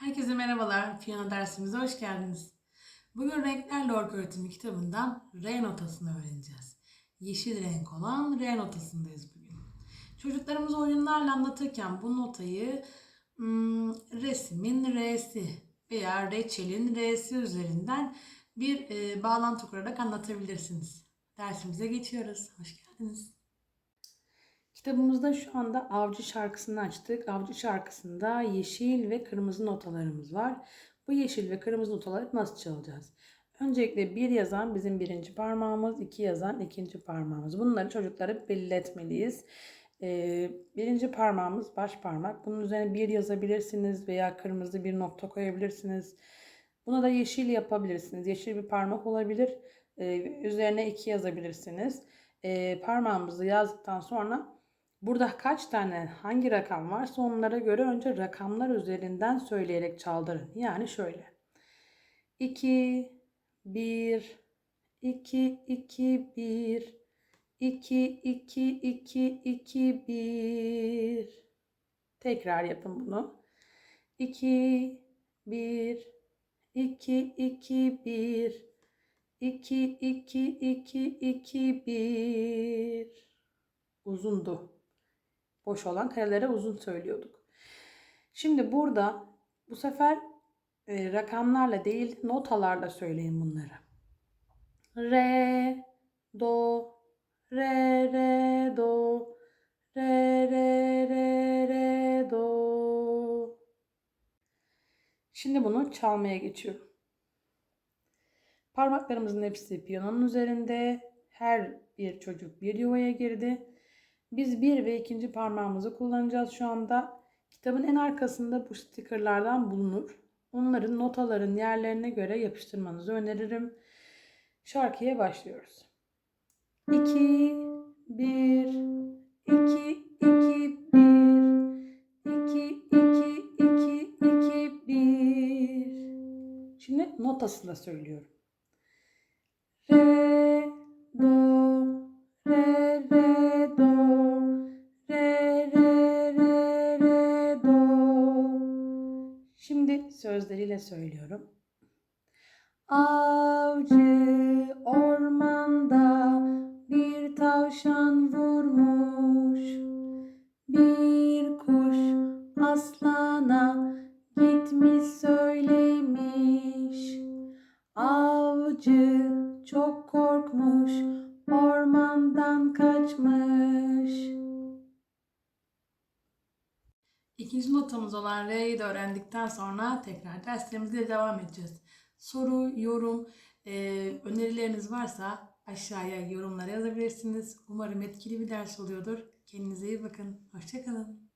Herkese merhabalar. Piyano dersimize hoş geldiniz. Bugün Renklerle Ork Öğretimi kitabından Re notasını öğreneceğiz. Yeşil renk olan Re notasındayız bugün. Çocuklarımız oyunlarla anlatırken bu notayı hmm, resmin R'si veya reçelin R'si üzerinden bir e, bağlantı kurarak anlatabilirsiniz. Dersimize geçiyoruz. Hoş geldiniz. Kitabımızda şu anda Avcı şarkısını açtık. Avcı şarkısında yeşil ve kırmızı notalarımız var. Bu yeşil ve kırmızı notaları nasıl çalacağız? Öncelikle bir yazan bizim birinci parmağımız, iki yazan ikinci parmağımız. Bunları çocuklara belli. Ee, birinci parmağımız baş parmak. Bunun üzerine bir yazabilirsiniz veya kırmızı bir nokta koyabilirsiniz. Buna da yeşil yapabilirsiniz. Yeşil bir parmak olabilir. Ee, üzerine iki yazabilirsiniz. Ee, parmağımızı yazdıktan sonra Burada kaç tane hangi rakam varsa onlara göre önce rakamlar üzerinden söyleyerek çaldırın. Yani şöyle. 2 1 2 2 1 2 2 2 2 1 Tekrar yapın bunu. 2 1 2 2 1 2 2 2 2 1 Uzundu boş olan karelere uzun söylüyorduk. Şimdi burada bu sefer e, rakamlarla değil notalarla söyleyin bunları. Re, do, re, re, do, re, re, re, re, do. Şimdi bunu çalmaya geçiyorum. Parmaklarımızın hepsi piyanonun üzerinde. Her bir çocuk bir yuvaya girdi. Biz bir ve ikinci parmağımızı kullanacağız şu anda. Kitabın en arkasında bu stikerlerden bulunur. Onların notaların yerlerine göre yapıştırmanızı öneririm. Şarkıya başlıyoruz. 2 1 2 2 1 2 2 2 2 1 Şimdi notasını söylüyorum. Re do Şimdi sözleriyle söylüyorum. Avcı ormanda bir tavşan vurmuş. Bir kuş aslana gitmiş söylemiş. Avcı çok korkmuş, İkinci notamız olan R'yi de öğrendikten sonra tekrar derslerimize devam edeceğiz. Soru, yorum, e, önerileriniz varsa aşağıya yorumlara yazabilirsiniz. Umarım etkili bir ders oluyordur. Kendinize iyi bakın. Hoşçakalın.